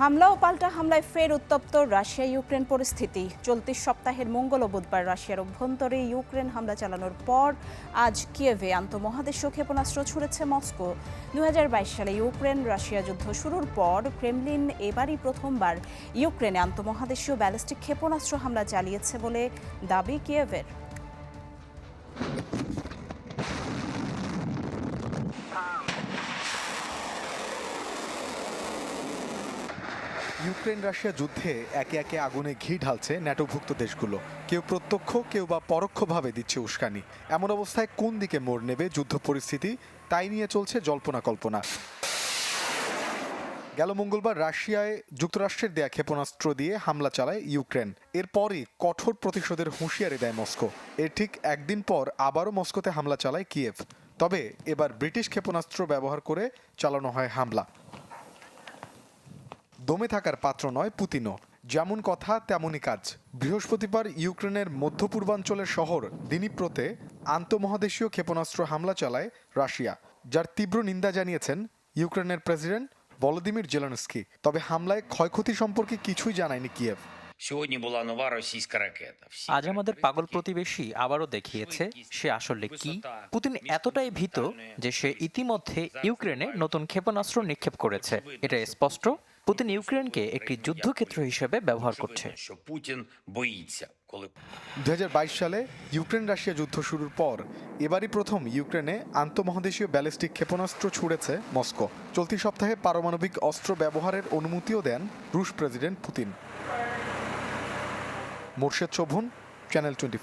হামলা ও পাল্টা হামলায় ফের উত্তপ্ত রাশিয়া ইউক্রেন পরিস্থিতি। চলতি সপ্তাহের মঙ্গল ও বুধবার রাশিয়ার অভ্যন্তরে ইউক্রেন হামলা চালানোর পর আজ কিয়েভে আন্তঃমহাদেশীয় ক্ষেপণাস্ত্র ছুড়েছে মস্কো। দু হাজার বাইশ সালে ইউক্রেন রাশিয়া যুদ্ধ শুরুর পর ক্রেমলিন এবারই প্রথমবার ইউক্রেনে আন্তঃমহাদেশীয় ব্যালিস্টিক ক্ষেপণাস্ত্র হামলা চালিয়েছে বলে দাবি কিয়েভের। ইউক্রেন রাশিয়া যুদ্ধে একে একে আগুনে ঘি ঢালছে ন্যাটোভুক্ত দেশগুলো। কেউ প্রত্যক্ষ, কেউ বা পরোক্ষভাবে দিচ্ছে উস্কানি। এমন অবস্থায় কোন দিকে মোড় নেবে যুদ্ধ পরিস্থিতি, তাই নিয়ে চলছে জল্পনা কল্পনা। গেল মঙ্গলবার রাশিয়ায় যুক্তরাষ্ট্রের দেয়া ক্ষেপণাস্ত্র দিয়ে হামলা চালায় ইউক্রেন। এরপরই কঠোর প্রতিশোধের হুঁশিয়ারি দেয় মস্কো। এর ঠিক একদিন পর আবারও মস্কোতে হামলা চালায় কিয়েভ। তবে এবার ব্রিটিশ ক্ষেপণাস্ত্র ব্যবহার করে চালানো হয় হামলা। দমে থাকার পাত্র নয় পুতিনও। যেমন কথা তেমনই কাজ। বৃহস্পতিবার ইউক্রেনের মধ্যপূর্বাঞ্চলের শহর দিনীপ্রতে আন্তমহাদেশীয় ক্ষেপণাস্ত্র হামলা চালায় রাশিয়া যার তীব্র নিন্দা জানিয়েছেন ইউক্রেনের প্রেসিডেন্ট ভলোদিমির জেলানস্কি। তবে হামলায় ক্ষয়ক্ষতি সম্পর্কে কিছুই জানায়নি কিয়েভ। আজ আমাদের পাগল প্রতিবেশী আবারও দেখিয়েছে সে আসলে কি পুতিন এতটাই ভীত যে সে ইতিমধ্যে ইউক্রেনে নতুন ক্ষেপণাস্ত্র নিক্ষেপ করেছে। এটা স্পষ্ট? পুতিন ইউক্রেনকে একটি যুদ্ধক্ষেত্র হিসেবে ব্যবহার করছে। দুহাজার বাইশ সালে ইউক্রেন রাশিয়া যুদ্ধ শুরুর পর এবারই প্রথম ইউক্রেনে আন্তঃমহাদেশীয় ব্যালিস্টিক ক্ষেপণাস্ত্র ছুড়েছে মস্কো। চলতি সপ্তাহে পারমাণবিক অস্ত্র ব্যবহারের অনুমতিও দেন রুশ president Putin. Morshed Shovon, channel twenty